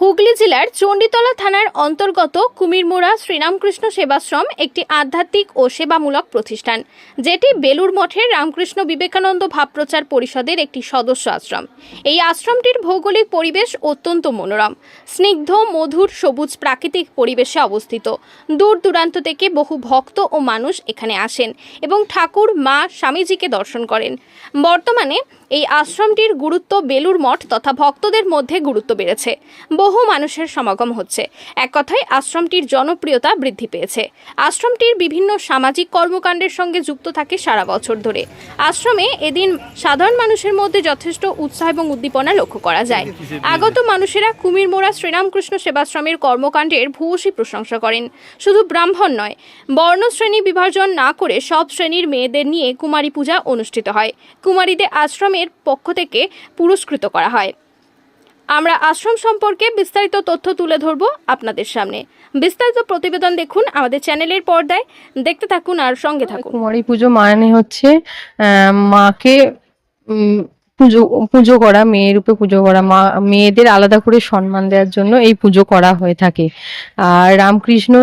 হুগলি জেলার চণ্ডীতলা থানার অন্তর্গত কুমিরমোড়া শ্রীরামকৃষ্ণ সেবাশ্রম একটি আধ্যাত্মিক ও সেবামূলক প্রতিষ্ঠান, যেটি বেলুর মঠের রামকৃষ্ণ বিবেকানন্দ ভাবপ্রচার পরিষদের একটি সদস্য আশ্রম। এই আশ্রমটির ভৌগোলিক পরিবেশ অত্যন্ত মনোরম। স্নিগ্ধ, মধুর, সবুজ প্রাকৃতিক পরিবেশে অবস্থিত। দূর দূরান্ত থেকে বহু ভক্ত ও মানুষ এখানে আসেন এবং ঠাকুর, মা, স্বামীজিকে দর্শন করেন। বর্তমানে এই আশ্রমটির গুরুত্ব বেলুর মঠ তথা ভক্তদের মধ্যে গুরুত্ব বেড়েছে। বহু মানুষের সমাগম হচ্ছে। এক কথায় আশ্রমটির জনপ্রিয়তা বৃদ্ধি পেয়েছে। আশ্রমটির বিভিন্ন সামাজিক কর্মকাণ্ডের সঙ্গে যুক্ত থাকে সারা বছর ধরে। আশ্রমে এদিন সাধারণ মানুষের মধ্যে যথেষ্ট উৎসাহ এবং উদ্দীপনা লক্ষ্য করা যায়। আগত মানুষেরা কুমিরমোড়া শ্রীরামকৃষ্ণ সেবাশ্রমের কর্মকাণ্ডের ভূয়সী প্রশংসা করেন। শুধু ব্রাহ্মণ নয় বর্ণশ্রেণী বিভাজন না করে সব শ্রেণির মেয়েদের নিয়ে কুমারী পূজা অনুষ্ঠিত হয়। কুমারীদের আশ্রমের পক্ষ থেকে পুরস্কৃত করা হয়। আমরা আশ্রম সম্পর্কে বিস্তারিত তথ্য তুলে ধরব আপনাদের সামনে। বিস্তারিত প্রতিবেদন দেখুন আমাদের চ্যানেলের পর্দায়। দেখতে থাকুন আর সঙ্গে থাকুন। কুমারী পুজো মানে হচ্ছে মাকে পুজো পুজো করা মেয়ের রূপে পুজো করা মা মেয়েদের আলাদা করে সম্মান দেওয়ার জন্য এই পুজো করা হয়ে থাকে। আর রামকৃষ্ণ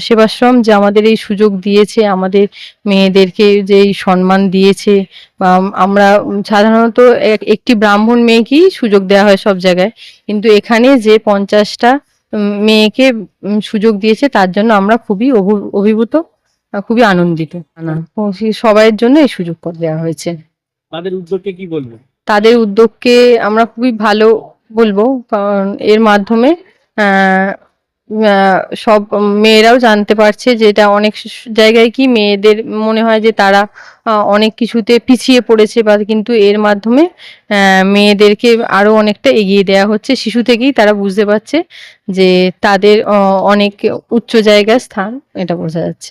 সেবাশ্রম যে আমাদের এই সুযোগ দিয়েছে আমাদের মেয়েদেরকে যে এই সম্মান দিয়েছে বা আমরা সাধারণত এক- একটি ব্রাহ্মণ মেয়েকেই সুযোগ দেওয়া হয় সব জায়গায়। কিন্তু এখানে যে পঞ্চাশটা মেয়েকে সুযোগ দিয়েছে তার জন্য আমরা খুবই অভু- অভিভূত খুবই আনন্দিত। না সবাইয়ের জন্য এই সুযোগ করে দেওয়া হয়েছে। তাদের উদ্যোগকে কি বলব তাদের উদ্যোগকে আমরা খুবই ভালো বলব কারণ এর মাধ্যমে সব মেয়েরাও জানতে পারছে যেটা অনেক জায়গায় কি মেয়েদের মনে হয় যে তারা অনেক কিছুতে পিছিয়ে পড়েছে বা কিন্তু এর মাধ্যমে মেয়েদেরকে আরও অনেকটা এগিয়ে দেওয়া হচ্ছে। শিশু থেকেই তারা বুঝতে পারছে যে তাদের অনেক উচ্চ জায়গায় স্থান এটা বোঝা যাচ্ছে।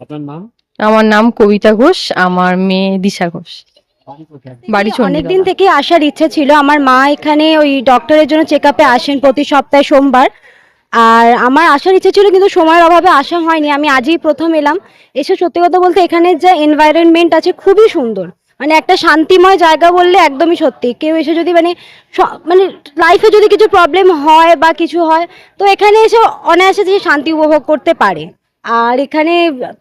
আপনার নাম? আমার নাম কবিতা ঘোষ আমার মেয়ে দিশা ঘোষ। বাড়ি অনেকদিন। থেকে আসার ইচ্ছা ছিল। আমার মা এখানে ওই ডক্টরের জন্য চেক আপে আসেন প্রতি সপ্তাহে সোমবার। আর আমার আসার ইচ্ছা ছিল কিন্তু সময়ের অভাবে আসা হয়নি। আমি আজই প্রথম এলাম। এসে সত্যি কথা বলতে এখানে যে এনভায়রনমেন্ট আছে খুবই সুন্দর। মানে একটা শান্তিময় জায়গা বললে একদমই সত্যি। কেউ এসে যদি মানে মানে লাইফে যদি কিছু প্রবলেম হয় বা কিছু হয় তো এখানে এসে অনায়াসে সে শান্তি উপভোগ করতে পারে। আর এখানে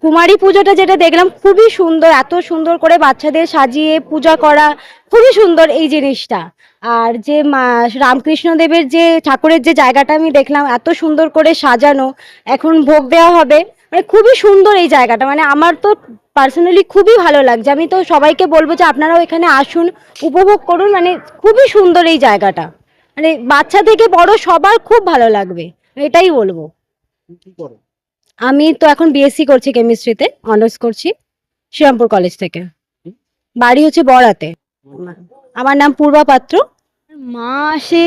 কুমারী পুজোটা যেটা দেখলাম, খুবই সুন্দর, এত সুন্দর করে বাচ্চাদের সাজিয়ে পূজা করা, খুবই সুন্দর এই জিনিসটা। আর যে মা, রামকৃষ্ণ দেবের যে, ঠাকুরের যে জায়গাটা আমি দেখলাম, এত সুন্দর করে সাজানো, এখন ভোগ দেওয়া হবে। মানে খুবই সুন্দর এই জায়গাটা মানে আমার তো পার্সোনালি খুবই ভালো লাগছে। আমি তো সবাইকে বলব যে আপনারাও এখানে আসুন, উপভোগ করুন মানে খুবই সুন্দর এই জায়গাটা। মানে বাচ্চা থেকে বড় সবার খুব ভালো লাগবে, এটাই বলব। আমি তো এখন বিএসসি করছি কেমিস্ট্রিতে অনার্স করছি শ্রীরামপুর কলেজ থেকে। বাড়ি হচ্ছে বড়াতে আমার নাম পূর্বা পাত্র। মা আসে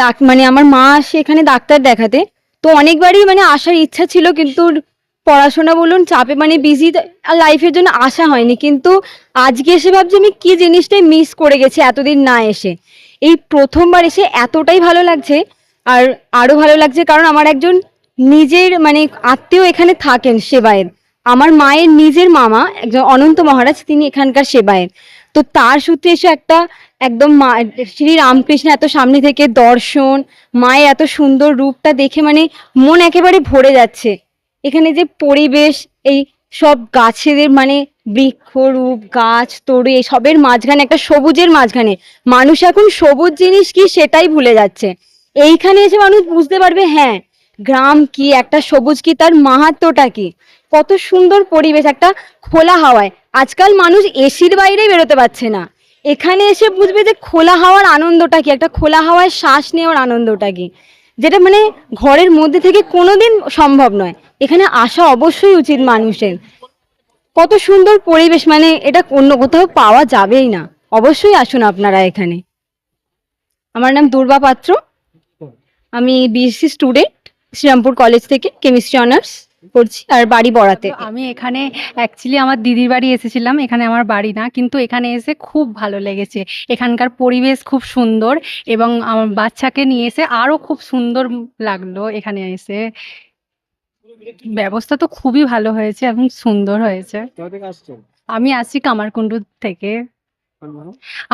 ডাক মানে আমার মা আসে এখানে ডাক্তার দেখাতে। তো অনেকবারই মানে আসার ইচ্ছা ছিল, কিন্তু পড়াশোনা বলুন, চাপে মানে বিজি লাইফের জন্য আসা হয়নি। কিন্তু আজকে এসে ভাবছি আমি কি জিনিসটাই মিস করে গেছি, এতদিন না এসে। এই প্রথমবার এসে এতটাই ভালো লাগছে, আর আরও ভালো লাগছে কারণ আমার একজন নিজের মানে আত্মীয় এখানে থাকেন সেবায়ের। আমার মায়ের নিজের মামা একজন অনন্ত মহারাজ, তিনি এখানকার সেবায়ের। তো তার সূত্রে এসে একটা একদম মা, শ্রী রামকৃষ্ণ এত সামনে থেকে দর্শন, মায়ের এত সুন্দর রূপটা দেখে মানে মন একেবারে ভরে যাচ্ছে। এখানে যে পরিবেশ, এই সব গাছেদের মানে বৃক্ষ রূপ, গাছ, তরু সবের মাঝখানে, একটা সবুজের মাঝখানে। মানুষ এখন সবুজ জিনিস কি সেটাই ভুলে যাচ্ছে। এইখানে এসে মানুষ বুঝতে পারবে হ্যাঁ গ্রাম কি, একটা সবুজ কি, তার মাহাত্ম্যটা কি? কত সুন্দর পরিবেশ, একটা খোলা হাওয়ায়। আজকাল মানুষ এসির বাইরে বেরোতে পারছে না। এখানে এসে বুঝবে যে খোলা হাওয়ার আনন্দটা কি, একটা খোলা হাওয়ায় শ্বাস নেওয়ার আনন্দটা কি? যেটা মানে ঘরের মধ্যে থেকে কোনোদিন সম্ভব নয়। এখানে আসা অবশ্যই উচিত মানুষের। কত সুন্দর পরিবেশ মানে এটা অন্য কোথাও পাওয়া যাবেই না। অবশ্যই আসুন আপনারা এখানে। আমার নাম দুর্বা পাত্র। আমি বিএসসি স্টুডেন্ট শ্রীরামপুর কলেজ থেকে কেমিস্ট্রি অনার্স করছি আর বাড়ি বড়াতে আমি এখানে অ্যাকচুয়ালি আমার দিদির বাড়ি এসেছিলাম এখানে আমার বাড়ি না কিন্তু এখানে এসে খুব ভালো লেগেছে। এখানকার পরিবেশ খুব সুন্দর এবং আমার বাচ্চাকে নিয়ে এসে আরও খুব সুন্দর লাগল এখানে এসে। ব্যবস্থা তো খুবই ভালো হয়েছে এবং সুন্দর হয়েছে। আমি আসছি কামারকুণ্ডু থেকে।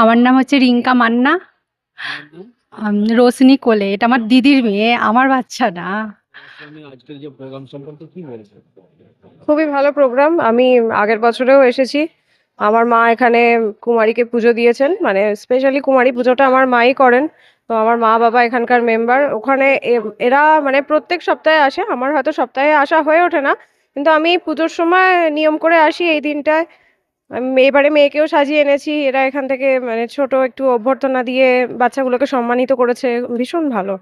আমার নাম হচ্ছে রিঙ্কা মান্না। রোশনি কোলে এটা আমার দিদির মেয়ে আমার বাচ্চা না। খুবই ভালো প্রোগ্রাম আমি আগের বছরেও এসেছি। আমার মা এখানে কুমারীকে পুজো দিয়েছেন মানে স্পেশালি কুমারী পুজোটা আমার মাই করেন। তো আমার মা বাবা এখানকার মেম্বার ওখানে এ- এরা মানে প্রত্যেক সপ্তাহে আসে আমার হয়তো সপ্তাহে আসা হয়ে ওঠে না। কিন্তু আমি পুজোর সময় নিয়ম করে আসি এই দিনটায়। এবারে মেয়েকেও সাজিয়ে এনেছি। এরা এখান থেকে মানে ছোট একটু অভ্যর্থনা দিয়ে বাচ্চাগুলোকে সম্মানিত করেছে। ভীষণ ভালো।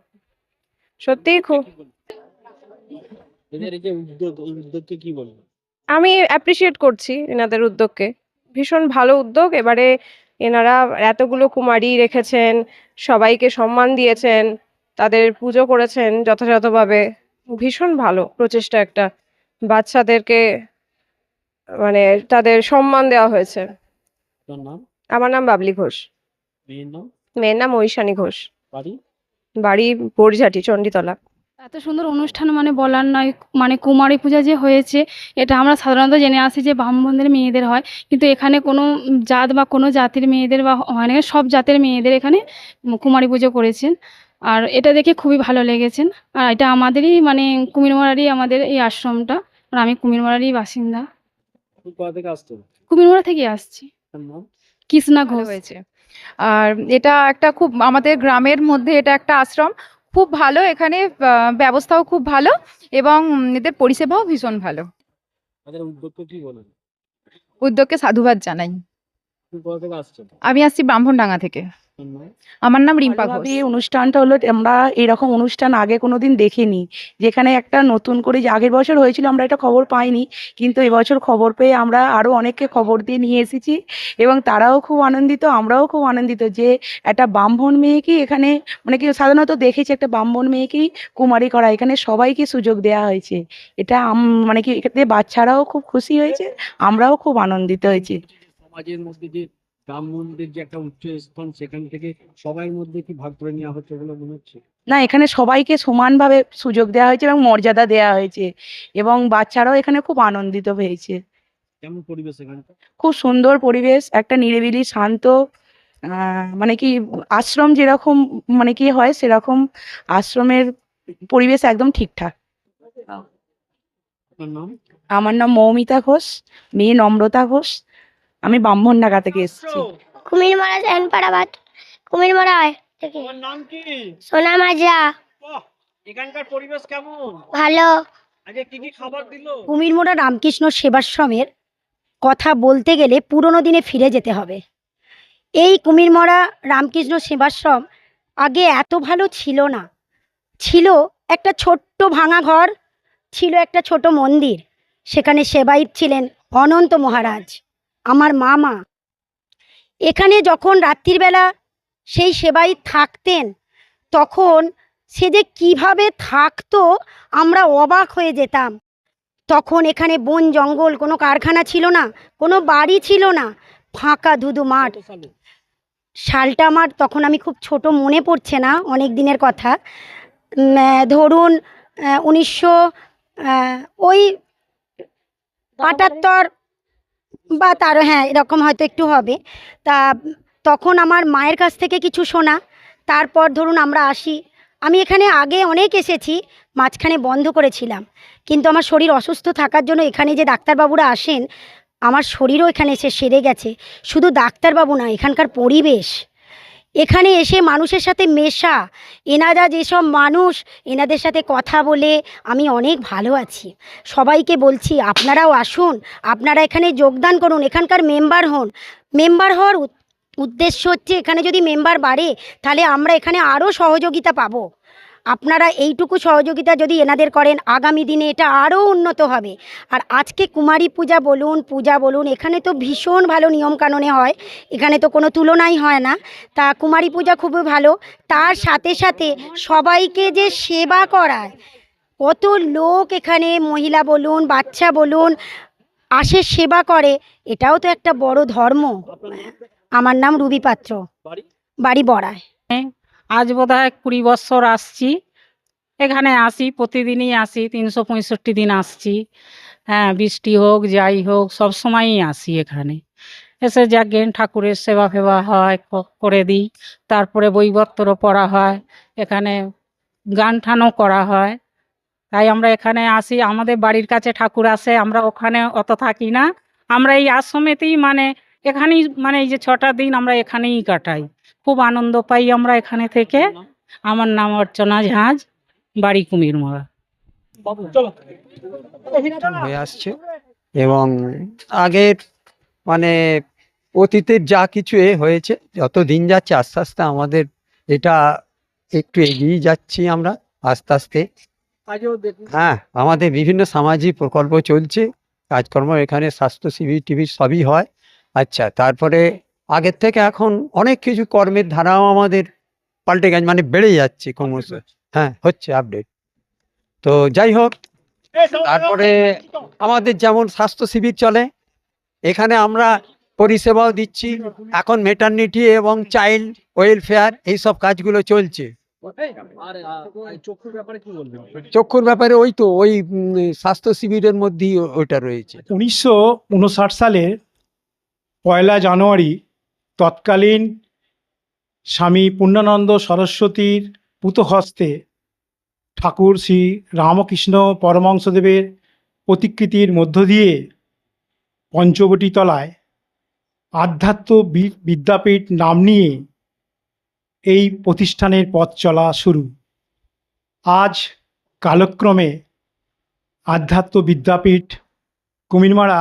সত্যিই খুব কি বলবেন আমি অ্যাপ্রিসিয়েট করছি এনাদের উদ্যোগকে। ভীষণ ভালো উদ্যোগ। এবারে এনারা এতগুলো কুমারী রেখেছেন সবাইকে সম্মান দিয়েছেন তাদের পুজো করেছেন যথাযথভাবে। ভীষণ ভালো প্রচেষ্টা একটা বাচ্চাদেরকে মানে তাদের সম্মান দেওয়া হয়েছে। আমার নাম বাবলি ঘোষ। মেয়ের নাম? ঐশানী ঘোষ। বাড়ি? বাড়ি বড়িঝাটি চণ্ডীতলা। এত সুন্দর অনুষ্ঠান মানে বলার নয় মানে কুমারী পূজা যে হয়েছে এটা আমরা সাধারণত জেনে আসি যে ব্রাহ্মণদের মেয়েদের হয়। কিন্তু এখানে কোনো জাত বা কোনো জাতির মেয়েদের বা হয় না সব জাতের মেয়েদের এখানে কুমারী পুজো করেছেন। আর এটা দেখে খুবই ভালো লেগেছেন। আর এটা আমাদেরই মানে কুমিরমারারই আমাদের এই আশ্রমটা। আর আমি কুমিরমারারই বাসিন্দা। আপনি কোথা থেকে আসছেন কুমিরমারা থেকে আসছি। কৃষ্ণা ঘোষ। হয়েছে। আর এটা একটা খুব আমাদের গ্রামের মধ্যে এটা একটা আশ্রম। খুব ভালো এখানে ব্যবস্থাও খুব ভালো এবং এদের পরিষেবাও ভীষণ ভালো। উদ্যোগকে বলেন? উদ্যোগকে সাধুবাদ জানাই। আমি আসছি ব্রাহ্মণডাঙ্গা থেকে। আমার নাম রিম্পা ঘোষ। এই অনুষ্ঠানটা হলো আমরা এরকম অনুষ্ঠান আগে কোনোদিন দেখিনি যেখানে একটা নতুন করে যে আগের বছর হয়েছিল আমরা এটা খবর পাইনি কিন্তু এবছর খবর পেয়ে আমরা আরও অনেককে খবর দিয়ে নিয়ে এসেছি এবং তারাও খুব আনন্দিত আমরাও খুব আনন্দিত যে একটা ব্রাহ্মণ মেয়েকে এখানে মানে কি সাধারণত দেখেছি একটা ব্রাহ্মণ মেয়েকেই কুমারী করা এখানে সবাইকে সুযোগ দেওয়া হয়েছে। এটা মানে কি এতে বাচ্চারাও খুব খুশি হয়েছে আমরাও খুব আনন্দিত হয়েছি। সমাজের মধ্যে যে ব্রাহ্মণদের যে একটা উচ্চ স্থান সেখান থেকে সবার মধ্যে কি ভাগ করে নেওয়া হচ্ছে বলে মনে হচ্ছে? না এখানে সবাইকে সমানভাবে সুযোগ দেওয়া হয়েছে এবং মর্যাদা দেওয়া হয়েছে এবং বাচ্চারাও এখানে খুব আনন্দিত হয়েছে। কেমন পরিবেশ এখানটা? খুব সুন্দর পরিবেশ একটা নিরিবিলি শান্ত মানে কি আশ্রম যেরকম মানে কি হয় সেরকম আশ্রমের পরিবেশ একদম ঠিকঠাক। আমার নাম মৌমিতা ঘোষ মেয়ে নম্রতা ঘোষ। আমি ব্রাহ্মণডাঙ্গা থেকে এসেছি। কুমিরমারা সেনপাড়াবাদ কুমিরমারা থেকে। তোমার নাম কি? সোনা মাজা এখানকার পরিবেশ কেমন? ভালো। আজকে কি কি খাবার দিলো? কুমিরমোড়া রামকৃষ্ণ সেবাশ্রমের কথা বলতে গেলে পুরনো দিনে ফিরে যেতে হবে। এই কুমিরমরা রামকৃষ্ণ সেবাশ্রম আগে এত ভালো ছিল না। ছিল একটা ছোট্ট ভাঙা ঘর ছিল একটা ছোট মন্দির। সেখানে সেবায়িত ছিলেন অনন্ত মহারাজ। আমার মামা। এখানে যখন রাত্রির বেলা সেই সেবায়িত থাকতেন তখন সে যে কীভাবে থাকতো আমরা অবাক হয়ে যেতাম। তখন এখানে বন জঙ্গল কোনো কারখানা ছিল না কোনো বাড়ি ছিল না ফাঁকা ধুধু মাঠ। সালটা আমার তখন আমি খুব ছোট মনে পড়ছে না অনেক দিনের কথা। ধরুন উনিশশো ওই আটাত্তর বা তারও হ্যাঁ এরকম হয়তো একটু হবে। তা তখন আমার মায়ের কাছ থেকে কিছু শোনা তারপর ধরুন আমরা আসি। আমি এখানে আগে অনেক এসেছি, মাঝখানে বন্ধ করেছিলাম। কিন্তু আমার শরীর অসুস্থ থাকার জন্য এখানে যে ডাক্তারবাবুরা আসেন, আমার শরীরও এখানে এসে সেরে গেছে। শুধু ডাক্তারবাবু না, এখানকার পরিবেশ। এখানে এসে মানুষের সাথে মেশা। এনারা যেসব মানুষ, এনাদের সাথে কথা বলে আমি অনেক ভালো আছি। সবাইকে বলছি, আপনারাও আসুন, আপনারা এখানে যোগদান করুন, এখানকার মেম্বার হন। মেম্বার হওয়ার উদ্দেশ্য হচ্ছে এখানে যদি মেম্বার বাড়ে, তাহলে আমরা এখানে আরও সহযোগিতা পাবো। আপনারা এইটুকু সহযোগিতা যদি এনাদের করেন আগামী দিনে এটা আরও উন্নত হবে। আর আজকে কুমারী পূজা বলুন পূজা বলুন এখানে তো ভীষণ ভালো নিয়মকানুনে হয়। এখানে তো কোনো তুলনাই হয় না। তা কুমারী পূজা খুবই ভালো। তার সাথে সাথে সবাইকে যে সেবা করায় কত লোক এখানে মহিলা বলুন বাচ্চা বলুন আসে সেবা করে এটাও তো একটা বড় ধর্ম। আমার নাম রুবি পাত্র। বাড়ি? বাড়ি বড়ায়। আজ বোধহয় কুড়ি বছর আসছি। এখানে আসি, প্রতিদিনই আসি, তিনশো পঁয়ষট্টি দিন আসছি। হ্যাঁ বৃষ্টি হোক, যাই হোক, সব সময়ই আসি এখানে। এসে যাজ্ঞেন ঠাকুরের সেবা ফেবা হয় করে দিই। তারপরে বইপত্র পড়া হয়, এখানে গান ঠানও করা হয়। তাই আমরা এখানে আসি। আমাদের বাড়ির কাছে ঠাকুর আসে, আমরা ওখানে অত থাকি না। আমরা এই আশ্রমেতেই মানে এখানেই মানে এই যে ছটা দিন আমরা এখানেই কাটাই। খুব আনন্দ পাই আমরা এখানে থেকে। আমার নাম অর্চনা ঝাঁজ বাড়ি কুমির কুমিরমোড়া হয়ে আসছে। এবং আগের মানে অতীতের যা কিছু এ হয়েছে যত দিন যাচ্ছে আস্তে আস্তে আমাদের এটা একটু এগিয়ে যাচ্ছি আমরা আস্তে আস্তে। হ্যাঁ আমাদের বিভিন্ন সামাজিক প্রকল্প চলছে কাজকর্ম এখানে স্বাস্থ্য শিবির টিবির সবই হয়। আচ্ছা তারপরে আগের থেকে এখন অনেক কিছু কর্মের ধারাও আমাদের পাল্টে গেছে মানে বেড়ে যাচ্ছে ক্রমশ। হ্যাঁ হচ্ছে আপডেট তো যাই হোক, তারপরে আমাদের যেমন স্বাস্থ্য শিবির চলে, এখানে আমরা পরিষেবাও দিচ্ছি। এখন মেটার্নিটি এবং চাইল্ড ওয়েলফেয়ার এইসব কাজগুলো চলছে। চক্ষুর ব্যাপারে ওই তো, ওই স্বাস্থ্য শিবিরের মধ্যেই ওইটা রয়েছে। উনিশশো সালের পয়লা জানুয়ারি তৎকালীন স্বামী পূর্ণানন্দ সরস্বতীর পুতহস্তে ঠাকুর শ্রী রামকৃষ্ণ পরমহংসদেবের প্রতিকৃতির মধ্য দিয়ে পঞ্চবটি তলায় আধ্যাত্ম বিদ্যাপীঠ নাম নিয়ে এই প্রতিষ্ঠানের পথ চলা শুরু। আজ কালক্রমে আধ্যাত্ম বিদ্যাপীঠ কুমিরমারা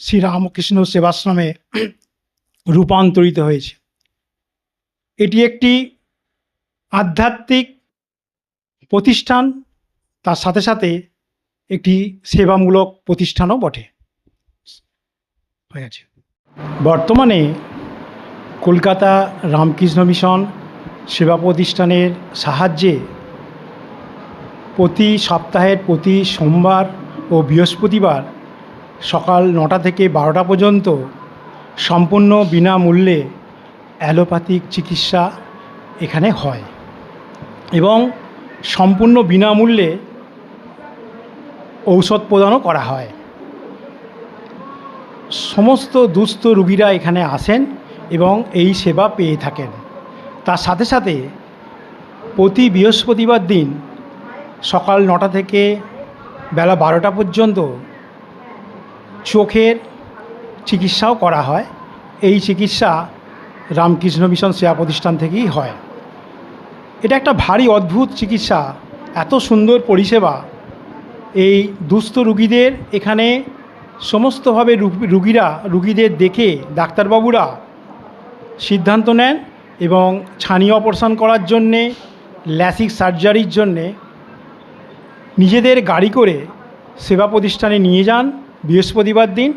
শ্রীরামকৃষ্ণ সেবাশ্রমে রূপান্তরিত হয়েছে। এটি একটি আধ্যাত্মিক প্রতিষ্ঠান, তার সাথে সাথে একটি সেবামূলক প্রতিষ্ঠানও বটে। হয়ে গেছে। বর্তমানে কলকাতা রামকৃষ্ণ মিশন সেবা প্রতিষ্ঠানের সাহায্যে প্রতি সপ্তাহের, প্রতি সোমবার ও বৃহস্পতিবার সকাল নটা থেকে বারোটা পর্যন্ত সম্পূর্ণ বিনামূল্যে অ্যালোপ্যাথিক চিকিৎসা এখানে হয়। এবং সম্পূর্ণ বিনামূল্যে ঔষধ প্রদানও করা হয়। সমস্ত দুস্থ রুগীরা এখানে আসেন এবং এই সেবা পেয়ে থাকেন। তার সাথে সাথে প্রতি বৃহস্পতিবার দিন সকাল নটা থেকে বেলা বারোটা পর্যন্ত চোখের চিকিৎসাও করা হয়। এই চিকিৎসা রামকৃষ্ণ মিশন সেবা প্রতিষ্ঠান থেকেই হয়। এটা একটা ভারী অদ্ভুত চিকিৎসা। এত সুন্দর পরিষেবা। এই দুস্থ রুগীদের এখানে সমস্তভাবে রুগীরা, রুগীদের দেখে ডাক্তারবাবুরা সিদ্ধান্ত নেন এবং ছানি অপারেশন করার জন্যে, ল্যাসিক সার্জারির জন্যে নিজেদের গাড়ি করে সেবা প্রতিষ্ঠানে নিয়ে যান। বৃহস্পতিবার দিন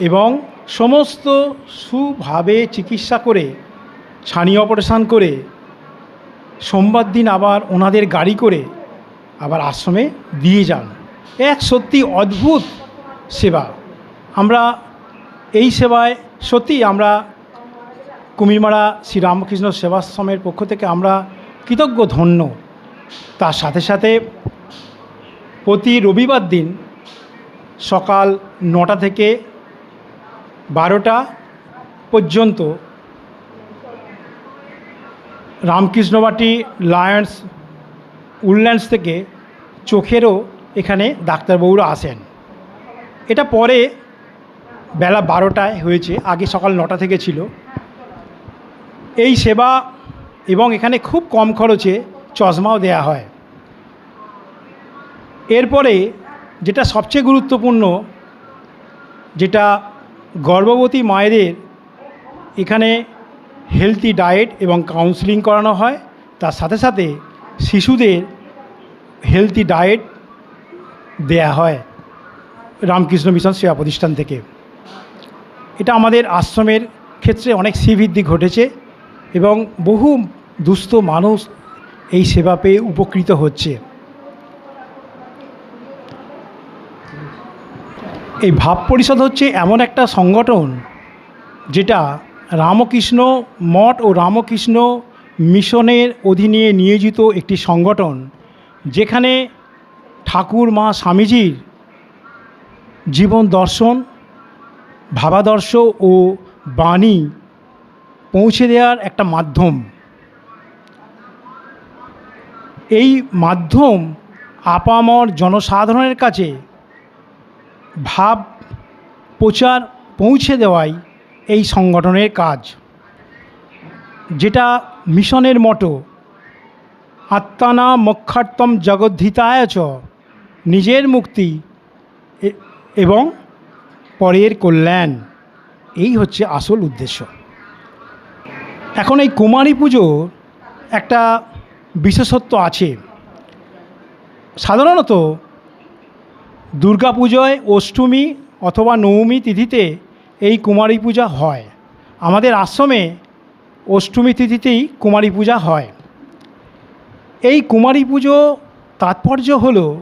এবং সমস্ত সুভাবে চিকিৎসা করে, ছানি অপারেশন করে, সোমবার দিন আবার ওনাদের গাড়ি করে আবার আশ্রমে দিয়ে যান। এক সত্যি অদ্ভুত সেবা। আমরা এই সেবায় সত্যি আমরা কুমিরমারা শ্রীরামকৃষ্ণ সেবাশ্রমের পক্ষ থেকে আমরা কৃতজ্ঞ ধন্য। তার সাথে সাথে প্রতি রবিবার দিন সকাল নটা থেকে বারোটা পর্যন্ত রামকৃষ্ণবাটি লায়ন্স উডল্যান্ডস থেকে চোখেরও এখানে ডাক্তারবাবুরা আসেন। এটা পরে বেলা বারোটায় হয়েছে, আগে সকাল নটা থেকে ছিল। এই সেবা এবং এখানে খুব কম খরচে চশমাও দেয়া হয়। এরপরে যেটা সবচেয়ে গুরুত্বপূর্ণ, যেটা গর্ভবতী মায়েদের এখানে হেলদি ডায়েট এবং কাউন্সিলিং করানো হয়। তার সাথে সাথে শিশুদের হেলদি ডায়েট দেয়া হয় রামকৃষ্ণ মিশন সেবা প্রতিষ্ঠান থেকে। এটা আমাদের আশ্রমের ক্ষেত্রে অনেক শ্রীবৃদ্ধি ঘটেছে এবং বহু দুস্থ মানুষ এই সেবা পেয়ে উপকৃত হচ্ছে। এই ভাব পরিষদ হচ্ছে এমন একটা সংগঠন যেটা রামকৃষ্ণ মঠ ও রামকৃষ্ণ মিশনের অধীনে নিয়োজিত একটি সংগঠন, যেখানে ঠাকুর মা স্বামীজির জীবন দর্শন, ভাবাদর্শ ও বাণী পৌঁছে দেওয়ার একটা মাধ্যম। এই মাধ্যম আপামর জনসাধারণের কাছে ভাব প্রচার পৌঁছে দেওয়াই এই সংগঠনের কাজ। যেটা মিশনের মতো আত্মানা মক্ষার্তম জগদ্ধিতায়চ নিজের মুক্তি এবং পরের কল্যাণ। এই হচ্ছে আসল উদ্দেশ্য। এখন এই কুমারী পুজো একটা বিশেষত্ব আছে। সাধারণত দুর্গাপুজোয় অষ্টমী অথবা নবমী তিথিতে এই কুমারী পূজা হয়। আমাদের আশ্রমে অষ্টমী তিথিতেই কুমারী পূজা হয়। এই কুমারী পুজো তাৎপর্য হল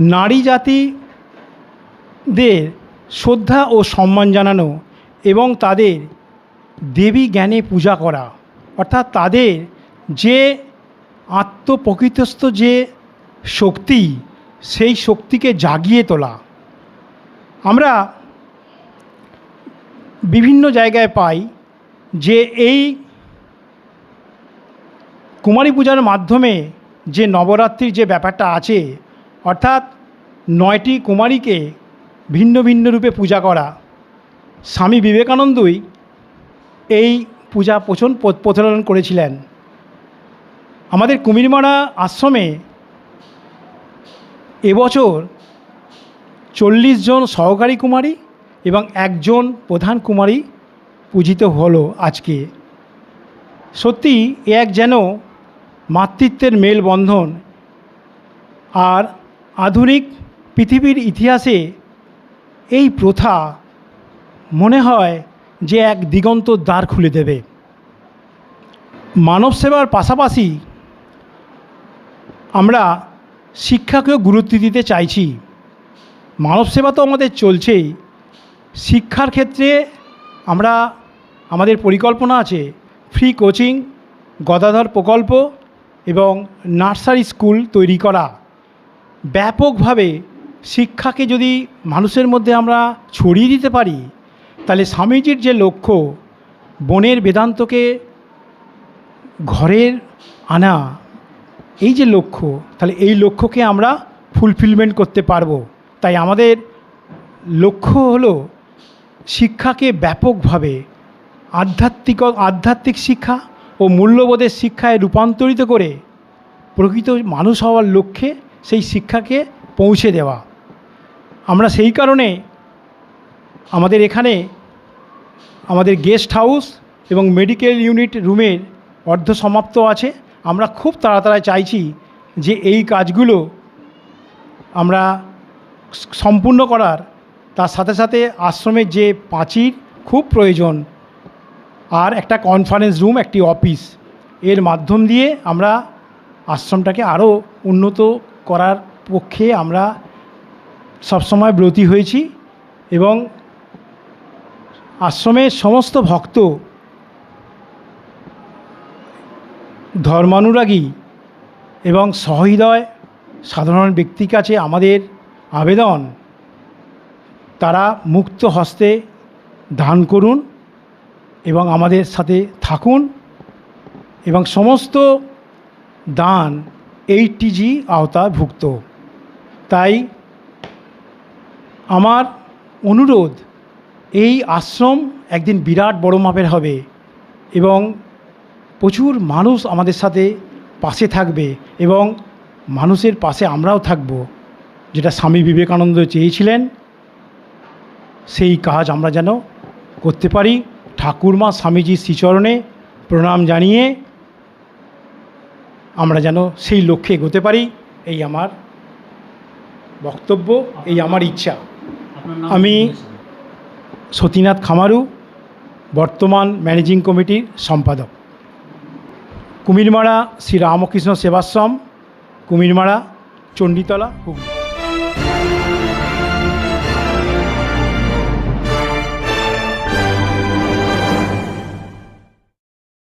নারী জাতিদের শ্রদ্ধা ও সম্মান জানানো এবং তাদের দেবী জ্ঞানে পূজা করা। অর্থাৎ তাদের যে আত্মপ্রকৃতস্থ যে শক্তি, সেই শক্তিকে জাগিয়ে তোলা। আমরা বিভিন্ন জায়গায় পাই যে এই কুমারী পূজার মাধ্যমে যে নবরাত্রির যে ব্যাপারটা আছে, অর্থাৎ নয়টি কুমারীকে ভিন্ন ভিন্ন রূপে পূজা করা। স্বামী বিবেকানন্দই এই পূজা প্রচন প্রচলন করেছিলেন। আমাদের কুমিরমারা আশ্রমে এবছর চল্লিশ জন সহকারী কুমারী এবং একজন প্রধান কুমারী পূজিত হলো আজকে। সত্যি এক যেন মাতৃত্বের মেলবন্ধন। আর আধুনিক পৃথিবীর ইতিহাসে এই প্রথা মনে হয় যে এক দিগন্ত দ্বার খুলে দেবে। মানব সেবার পাশাপাশি আমরা শিক্ষাকেও গুরুত্ব দিতে চাইছি। মানব সেবা তো আমাদের চলছেই। শিক্ষার ক্ষেত্রে আমরা, আমাদের পরিকল্পনা আছে। ফ্রি কোচিং গদাধর প্রকল্প এবং নার্সারি স্কুল তৈরি করা। ব্যাপকভাবে শিক্ষাকে যদি মানুষের মধ্যে আমরা ছড়িয়ে দিতে পারি, তাহলে স্বামীজির যে লক্ষ্য, বনের বেদান্তকে ঘরের আনা এই যে লক্ষ্য, তাহলে এই লক্ষ্যকে আমরা ফুলফিলমেন্ট করতে পারব। তাই আমাদের লক্ষ্য হলো শিক্ষাকে ব্যাপকভাবে আধ্যাত্মিক আধ্যাত্মিক শিক্ষা ও মূল্যবোধের শিক্ষায় রূপান্তরিত করে প্রকৃত মানুষ হওয়ার লক্ষ্যে সেই শিক্ষাকে পৌঁছে দেওয়া। আমরা সেই কারণে আমাদের এখানে আমাদের গেস্ট হাউস এবং মেডিকেল ইউনিট রুমের অর্ধ সমাপ্ত আছে। আমরা খুব তাড়াতাড়ি চাইছি যে এই কাজগুলো আমরা সম্পূর্ণ করার। তার সাথে সাথে আশ্রমের যে পাঁচির খুব প্রয়োজন। আর একটা কনফারেন্স রুম একটি অফিস এর মাধ্যম দিয়ে আমরা আশ্রমটাকে আরও উন্নত করার পক্ষে আমরা সবসময় ব্রতী হয়েছি এবং আশ্রমের সমস্ত ভক্ত ধর্মানুরাগী এবং সহৃদয় সাধারণ ব্যক্তির কাছে আমাদের আবেদন, তারা মুক্ত হস্তে দান করুন এবং আমাদের সাথে থাকুন এবং সমস্ত দান এইটিজি আওতাভুক্ত। তাই আমার অনুরোধ, এই আশ্রম একদিন বিরাট বড় মাপের হবে এবং প্রচুর মানুষ আমাদের সাথে পাশে থাকবে এবং মানুষের পাশে আমরাও থাকব। যেটা স্বামী বিবেকানন্দ চেয়েছিলেন সেই কাজ আমরা যেন করতে পারি। ঠাকুরমা স্বামীজির শ্রীচরণে প্রণাম জানিয়ে আমরা যেন সেই লক্ষ্যে এগোতে পারি। এই আমার বক্তব্য এই আমার ইচ্ছা। আমি সতীনাথ খামারু বর্তমান ম্যানেজিং কমিটির সম্পাদক। কুমিরমারা শ্রী রামকৃষ্ণ সেবাশ্রম কুমিরমারা চণ্ডীতলা হুগলি।